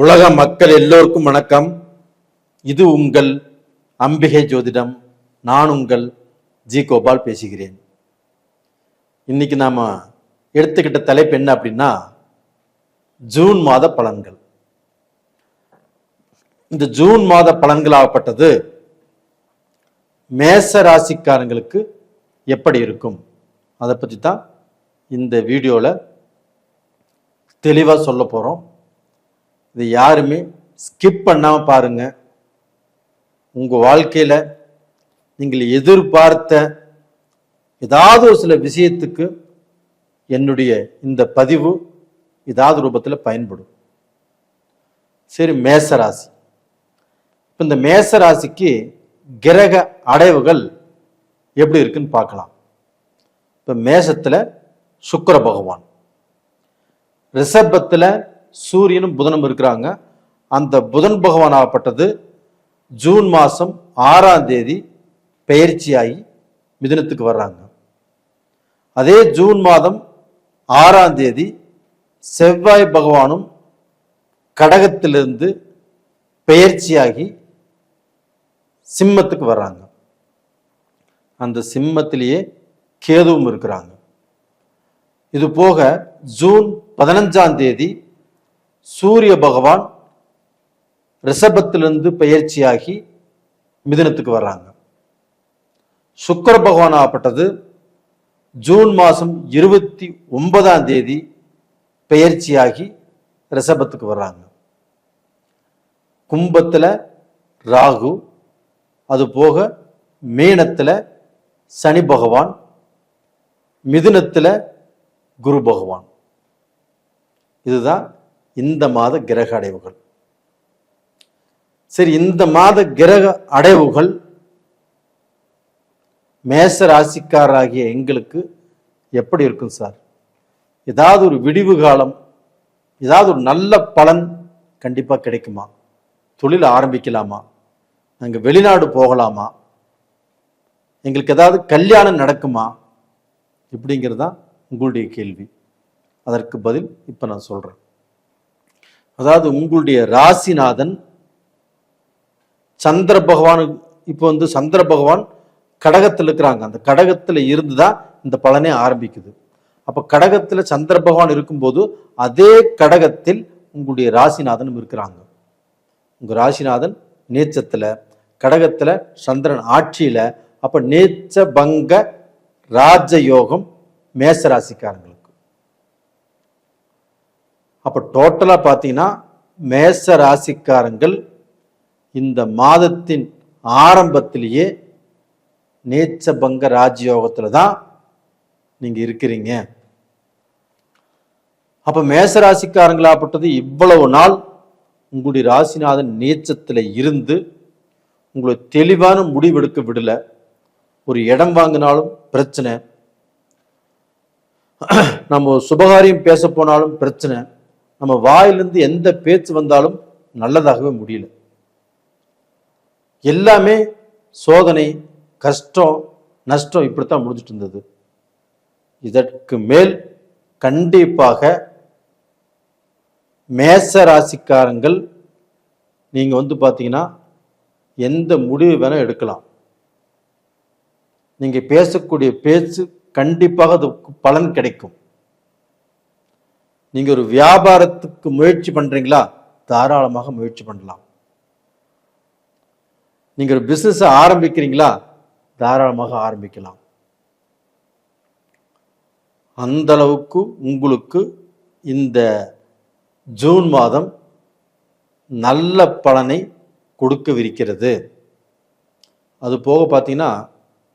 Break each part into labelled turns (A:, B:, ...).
A: உலக மக்கள் எல்லோருக்கும் வணக்கம். இது உங்கள் அம்பிகை ஜோதிடம். நான் உங்கள் ஜி கோபால் பேசுகிறேன். இன்னைக்கு நாம் எடுத்துக்கிட்ட தலைப்பு என்ன அப்படின்னா ஜூன் மாத பலன்கள். இந்த ஜூன் மாத பலன்களாகப்பட்டது மேச ராசிக்காரங்களுக்கு எப்படி இருக்கும்? அதை பற்றி தான் இந்த வீடியோவில் தெளிவாக சொல்ல போகிறோம் இது யாருமே ஸ்கிப் பண்ணாமல் பாருங்க. உங்கள் வாழ்க்கையில் நீங்கள் எதிர்பார்த்த ஏதாவது ஒரு சில விஷயத்துக்கு என்னுடைய இந்த பதிவு ஏதாவது ரூபத்தில் பயன்படும். சரி மேசராசி. இப்போ இந்த மேசராசிக்கு கிரக அடைவுகள் எப்படி இருக்குன்னு பார்க்கலாம். இப்போ மேசத்தில் சுக்கர பகவான். ரிஷபத்தில் சூரியனும் புதனும் இருக்கிறாங்க. அந்த புதன் பகவான் ஆகப்பட்டது ஜூன் மாதம் ஆறாம் தேதி பயிற்சியாகி மிதனத்துக்கு வர்றாங்க. அதே ஜூன் மாதம் ஆறாம் தேதி செவ்வாய் பகவானும் கடகத்திலிருந்து பெயர்ச்சியாகி சிம்மத்துக்கு வர்றாங்க. அந்த சிம்மத்திலேயே கேதுவும் இருக்கிறாங்க. இது போக ஜூன் பதினஞ்சாம் தேதி சூரிய பகவான் ரிஷபத்திலிருந்து பெயர்ச்சியாகி மிதுனத்துக்கு வர்றாங்க. சுக்கர பகவான் ஆகப்பட்டது ஜூன் மாதம் இருபத்தி ஒன்பதாம் தேதி பெயர்ச்சியாகி ரிஷபத்துக்கு வர்றாங்க. கும்பத்தில் ராகு அது போக மீனத்தில் சனி பகவான் மிதுனத்தில் குரு பகவான். இதுதான் இந்த மாத கிரக அடைவுகள். சரி இந்த மாத கிரக அடைவுகள் மேச ராசிக்காராகிய எங்களுக்கு எப்படி இருக்கும் சார்? ஏதாவது ஒரு விடிவு காலம் ஏதாவது ஒரு நல்ல பலன் கண்டிப்பாக கிடைக்குமா? தொழில் ஆரம்பிக்கலாமா? நாங்கள் வெளிநாடு போகலாமா? எங்களுக்கு ஏதாவது கல்யாணம் நடக்குமா? இப்படிங்கிறது தான் உங்களுடைய கேள்வி. அதற்கு பதில் இப்போ நான் சொல்கிறேன் அதாவது உங்களுடைய ராசிநாதன் சந்திர பகவான் இப்போ வந்து சந்திர பகவான் கடகத்தில் இருக்கிறாங்க. அந்த கடகத்தில் இருந்து தான் இந்த பலனே ஆரம்பிக்குது. அப்போ கடகத்தில் சந்திர பகவான் இருக்கும்போது அதே கடகத்தில் உங்களுடைய ராசிநாதனும் இருக்கிறாங்க. உங்கள் ராசிநாதன் நேச்சத்தில் கடகத்தில் சந்திரன் ஆட்சியில் அப்போ நேச்ச பங்க ராஜயோகம் மேசராசிக்காரங்களுக்கு அப்போ டோட்டலாக பார்த்தீங்கன்னா மேச ராசிக்காரங்கள் இந்த மாதத்தின் ஆரம்பத்திலேயே நேச்சபங்க ராஜயோகத்தில் தான் நீங்கள் இருக்கிறீங்க. அப்போ மேச ராசிக்காரங்களாப்பட்டது இவ்வளவு நாள் உங்களுடைய ராசிநாதன் நீச்சத்தில் இருந்து உங்களை தெளிவான முடிவெடுக்க விடல. ஒரு இடம் வாங்கினாலும் பிரச்சனை. நம்ம சுபகாரியம் பேச போனாலும் பிரச்சனை. நம்ம வாயிலிருந்து எந்த பேச்சு வந்தாலும் நல்லதாகவே முடியல. எல்லாமே சோதனை கஷ்டம் நஷ்டம் இப்படித்தான் முடிஞ்சிட்டு இருந்தது. இதற்கு மேல் கண்டிப்பாக மேச ராசிக்காரங்கள் நீங்கள் வந்து பார்த்தீங்கன்னா எந்த முடிவு வேணா எடுக்கலாம். நீங்கள் பேசக்கூடிய பேச்சு கண்டிப்பாக அதுக்கு பலன் கிடைக்கும். நீங்கள் ஒரு வியாபாரத்துக்கு முயற்சி பண்ணுறீங்களா தாராளமாக முயற்சி பண்ணலாம். நீங்கள் ஒரு பிஸ்னஸை ஆரம்பிக்கிறீங்களா? தாராளமாக ஆரம்பிக்கலாம். அந்த அளவுக்கு உங்களுக்கு இந்த ஜூன் மாதம் நல்ல பலனை கொடுக்கவிருக்கிறது. அது போக பார்த்தீங்கன்னா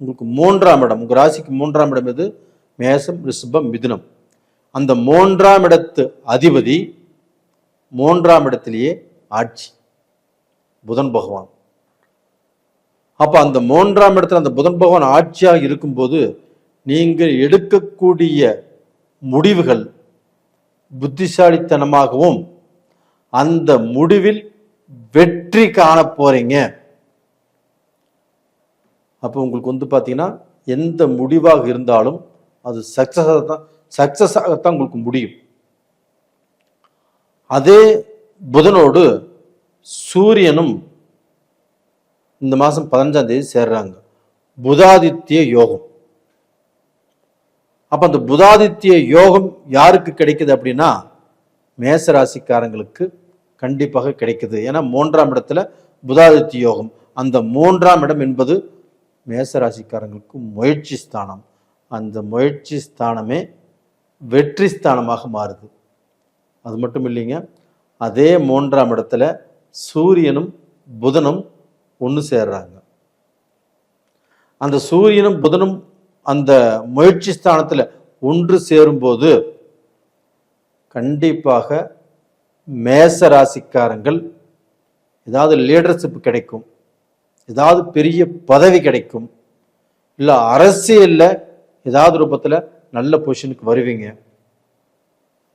A: உங்களுக்கு மூன்றாம் இடம் உங்கள் ராசிக்கு மூன்றாம் இடம் எது? மேசம் ரிஷபம் மிதுனம். அந்த மூன்றாம் இடத்து அதிபதி மூன்றாம் இடத்திலேயே ஆட்சி. புதன் பகவான். அப்போ அந்த மூன்றாம் இடத்துல அந்த புதன் பகவான் ஆட்சியாக இருக்கும்போது நீங்கள் எடுக்கக்கூடிய முடிவுகள் புத்திசாலித்தனமாகவும் அந்த முடிவில் வெற்றி காண போறீங்க. அப்போ உங்களுக்கு வந்து பார்த்தீங்கன்னா எந்த முடிவாக இருந்தாலும் அது சக்சஸாக தான் சக்சஸ் ஆகத்தான் உங்களுக்கு முடியும். அதே புதனோடு சூரியனும் இந்த மாதம் பதினஞ்சாம் தேதி சேர்றாங்க. புதாதித்ய யோகம். அப்போ அந்த புதாதித்ய யோகம் யாருக்கு கிடைக்குது அப்படின்னா மேச ராசிக்காரங்களுக்கு கண்டிப்பாக கிடைக்குது. ஏன்னா மூன்றாம் இடத்துல புதாதித்ய யோகம். அந்த மூன்றாம் இடம் என்பது மேசராசிக்காரங்களுக்கு முயற்சி ஸ்தானம். அந்த முயற்சி ஸ்தானமே வெற்றி ஸ்தானமாக மாறுது. அது மட்டும் இல்லைங்க அதே மூன்றாம் இடத்துல சூரியனும் புதனும் ஒன்று சேர்றாங்க. அந்த சூரியனும் புதனும் அந்த முயற்சி ஸ்தானத்தில் ஒன்று சேரும்போது கண்டிப்பாக மேச ராசிக்காரங்கள் ஏதாவது லீடர்ஷிப் கிடைக்கும் ஏதாவது பெரிய பதவி கிடைக்கும் இல்லை அரசியலில் ஏதாவது ரூபத்தில் நல்ல பொசிஷனுக்கு வருவீங்க.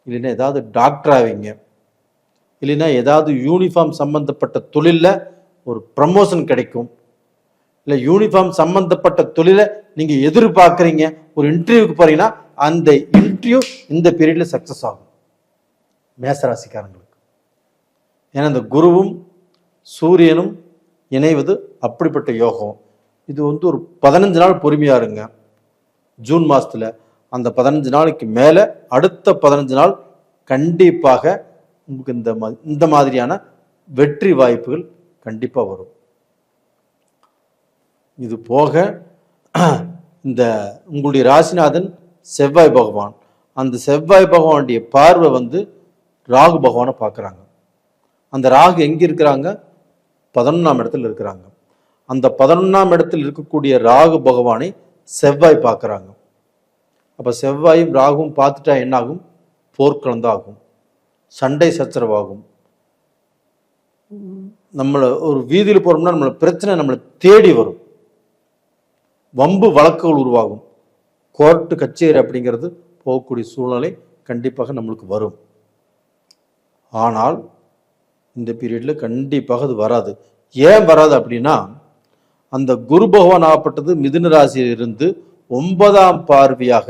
A: இல்லைன்னா ஏதாவது டாக்டர் ஆவீங்க. இல்லைன்னா ஏதாவது யூனிஃபார்ம் சம்மந்தப்பட்ட தொழிலில் ஒரு ப்ரமோஷன் கிடைக்கும். இல்லை யூனிஃபார்ம் சம்மந்தப்பட்ட தொழிலை நீங்கள் எதிர்பார்க்குறீங்க. ஒரு இன்டர்வியூக்கு போகிறீங்கன்னா அந்த இன்டர்வியூ இந்த பீரியடில் சக்ஸஸ் ஆகும். மேசராசிக்காரங்களுக்கு. ஏன்னா இந்த குருவும் சூரியனும் இணைவது அப்படிப்பட்ட யோகம். இது வந்து ஒரு பதினஞ்சு நாள் பொறுமையாக இருங்க. ஜூன் மாதத்தில் அந்த பதினஞ்சு நாளைக்கு மேலே அடுத்த பதினஞ்சு நாள் கண்டிப்பாக உங்களுக்கு இந்த மா இந்த மாதிரியான வெற்றி வாய்ப்புகள் கண்டிப்பாக வரும். இது போக இந்த உங்களுடைய ராசிநாதன் செவ்வாய் பகவான். அந்த செவ்வாய் பகவானுடைய பார்வை வந்து ராகு பகவானை பார்க்குறாங்க. அந்த ராகு எங்கே இருக்கிறாங்க? பதினொன்றாம் இடத்துல இருக்கிறாங்க. அந்த பதினொன்றாம் இடத்தில் இருக்கக்கூடிய ராகு பகவானை செவ்வாய் பார்க்குறாங்க. அப்போ செவ்வாயும் ராகும் பார்த்துட்டா என்னாகும்? போர்க்கலந்தாகும் ஆகும் சண்டை சச்சரவாகும். நம்மளை ஒரு வீதியில் போகிறோம்னா நம்மளை பிரச்சனை நம்மளை தேடி வரும். வம்பு வழக்குகள் உருவாகும். கோர்ட்டு கச்சேரி அப்படிங்கிறது போகக்கூடிய சூழ்நிலை கண்டிப்பாக நம்மளுக்கு வரும். ஆனால் இந்த பீரியடில் கண்டிப்பாக அது வராது. ஏன் வராது அப்படின்னா அந்த குரு பகவான் ஆகப்பட்டது மிதுன ராசியிலிருந்து ஒன்பதாம் பார்வையாக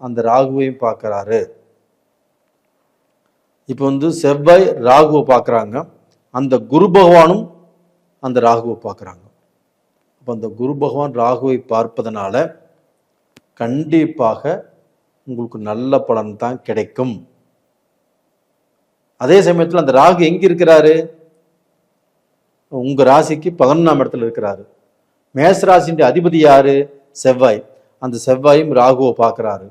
A: அந்த ராகுவையும் பார்க்குறாரு. இப்போ வந்து செவ்வாய் ராகுவை பார்க்குறாங்க. அந்த குரு பகவானும் அந்த ராகுவை பார்க்குறாங்க. அப்போ அந்த குரு பகவான் ராகுவை பார்ப்பதனால கண்டிப்பாக உங்களுக்கு நல்ல பலன் தான் கிடைக்கும். அதே சமயத்தில் அந்த ராகு எங்கே இருக்கிறாரு? உங்கள் ராசிக்கு பதினொன்றாம் இடத்துல இருக்கிறாரு. மேச ராசியின் அதிபதி யாரு? செவ்வாய். அந்த செவ்வாயும் ராகுவை பார்க்கறாரு.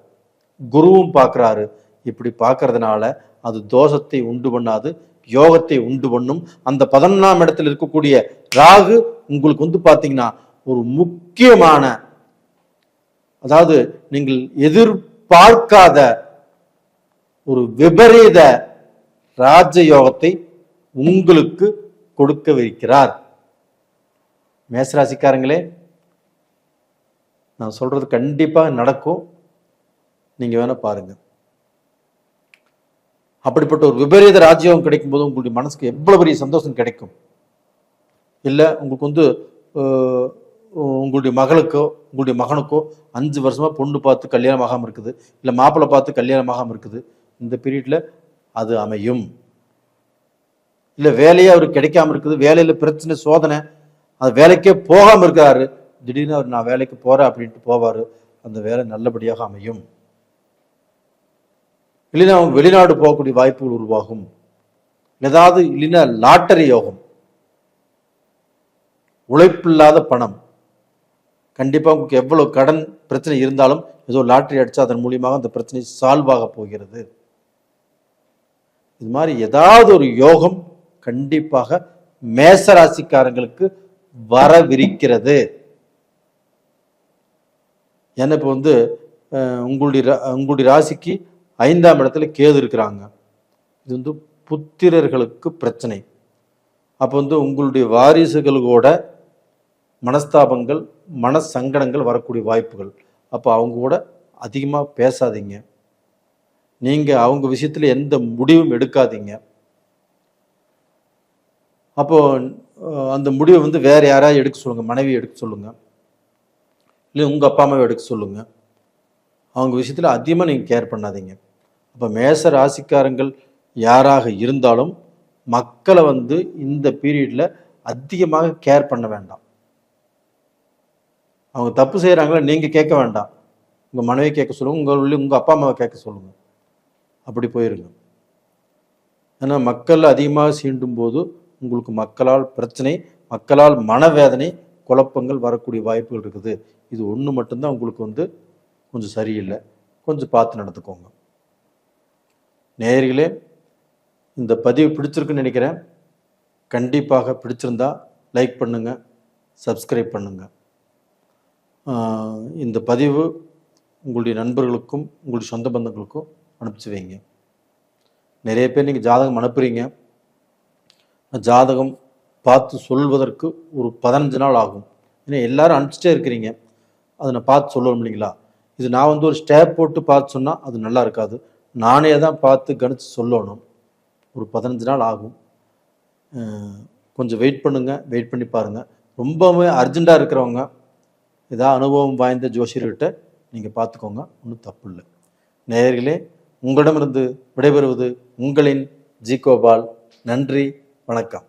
A: குருவும் பார்க்கறாரு. இப்படி பார்க்கறதுனால அது தோஷத்தை உண்டு பண்ணாது யோகத்தை உண்டு பண்ணும். அந்த பதினொன்றாம் இடத்துல இருக்கக்கூடிய ராகு உங்களுக்கு வந்து பார்த்தீங்கன்னா ஒரு முக்கியமான அதாவது நீங்கள் எதிர்பார்க்காத ஒரு விபரீத ராஜயோகத்தை உங்களுக்கு கொடுக்கவிருக்கிறார். மேசராசிக்காரங்களே நான் சொல்கிறது கண்டிப்பாக நடக்கும். நீங்கள் வேணால் பாருங்கள் அப்படிப்பட்ட ஒரு விபரீத ராஜ்யம் கிடைக்கும்போது உங்களுடைய மனசுக்கு எவ்வளோ பெரிய சந்தோஷம் கிடைக்கும்? இல்லை உங்களுக்கு வந்து உங்களுடைய மகளுக்கோ உங்களுடைய மகனுக்கோ அஞ்சு வருஷமாக பொண்ணு பார்த்து கல்யாணம் ஆகாமல் இருக்குது. இல்லை மாப்பிள்ளை பார்த்து கல்யாணம் ஆகாமல் இருக்குது. இந்த பீரியடில் அது அமையும். இல்லை வேலையே அவருக்கு கிடைக்காம இருக்குது. வேலையில் பிரச்சனை சோதனை அது வேலைக்கே போகாமல் இருக்காரு திடீர்னு அவர் நான் வேலைக்கு போறேன் அப்படின்ட்டு போவாரு. அந்த வேலை நல்லபடியாக அமையும். இல்லைன்னா அவங்க வெளிநாடு போகக்கூடிய வாய்ப்புகள் உருவாகும். ஏதாவது இல்லைன்னா லாட்டரி யோகம். உழைப்பில்லாத பணம். கண்டிப்பாக உங்களுக்கு எவ்வளவு கடன் பிரச்சனை இருந்தாலும் ஏதோ லாட்டரி அடிச்சா அதன் மூலியமாக அந்த பிரச்சனை சால்வ் ஆக போகிறது. இது மாதிரி ஏதாவது ஒரு யோகம் கண்டிப்பாக மேச ராசிக்காரங்களுக்கு வரவிருக்கிறது. ஏன்னா இப்போ வந்து உங்களுடைய ரா- உங்களுடைய ராசிக்கு ஐந்தாம் இடத்துல கேது இருக்கிறாங்க. இது வந்து புத்திரர்களுக்கு பிரச்சனை. அப்போ வந்து உங்களுடைய வாரிசுகளோட மனஸ்தாபங்கள் மன சங்கடங்கள் வரக்கூடிய வாய்ப்புகள். அப்போ அவங்க கூட அதிகமாக பேசாதீங்க. நீங்கள் அவங்க விஷயத்தில் எந்த முடிவும் எடுக்காதீங்க. அப்போ அந்த முடிவை வந்து வேற யாராவது எடுக்க சொல்லுங்கள் மனைவி எடுக்க சொல்லுங்கள் இல்லை உங்கள் அப்பா அம்மாவை எடுக்க சொல்லுங்கள் அவங்க விஷயத்தில் அதிகமாக நீங்கள் கேர் பண்ணாதீங்க. அப்போ மேச ராசிக்காரங்கள் யாராக இருந்தாலும் மக்களை வந்து இந்த பீரியடில் அதிகமாக கேர் பண்ண வேண்டாம். அவங்க தப்பு செய்கிறாங்களா நீங்கள் கேட்க வேண்டாம். உங்கள் மனைவி கேட்க சொல்லுங்கள் உங்கள் உள்ள உங்கள் அப்பா அம்மாவை கேட்க சொல்லுங்கள் அப்படி போயிருங்க. ஏன்னா மக்கள் அதிகமாக சீண்டும் போது உங்களுக்கு மக்களால் பிரச்சனை மக்களால் மனவேதனை குழப்பங்கள் வரக்கூடிய வாய்ப்புகள் இருக்குது. இது ஒன்று மட்டும்தான் உங்களுக்கு வந்து கொஞ்சம் சரியில்லை. கொஞ்சம் பார்த்து நடந்துக்கோங்க. நேயர்களே இந்த பதிவு பிடிச்சிருக்குன்னு நினைக்கிறேன். கண்டிப்பாக பிடிச்சிருந்தா லைக் பண்ணுங்கள் சப்ஸ்கிரைப் பண்ணுங்கள் இந்த பதிவு உங்களுடைய நண்பர்களுக்கும் உங்களுடைய சொந்த பந்தங்களுக்கும் அனுப்பிச்சு வைங்க. நிறைய பேர் நீங்கள் ஜாதகம் அனுப்புகிறீங்க ஜாதகம் பார்த்து சொல்வதற்கு ஒரு பதினஞ்சு நாள் ஆகும். ஏன்னா எல்லாரும் அனுப்பிச்சிட்டே இருக்கிறீங்க. அதை நான் பார்த்து சொல்லணும் இல்லைங்களா? இது நான் வந்து ஒரு ஸ்டேப் போட்டு பார்த்து சொன்னால் அது நல்லா இருக்காது. நானே தான் பார்த்து கணித்து சொல்லணும். ஒரு பதினஞ்சு நாள் ஆகும். கொஞ்சம் வெயிட் பண்ணுங்க. வெயிட் பண்ணி பாருங்கள் ரொம்பவே அர்ஜெண்ட்டாக இருக்கிறவங்க ஏதாவது அனுபவம் வாய்ந்த ஜோசியர்கிட்ட நீங்கள் பார்த்துக்கோங்க. ஒன்றும் தப்பு இல்லை. நேயர்களே உங்களிடமிருந்து விடைபெறுவது உங்களின் ஜி கோபால். நன்றி. வணக்கம்.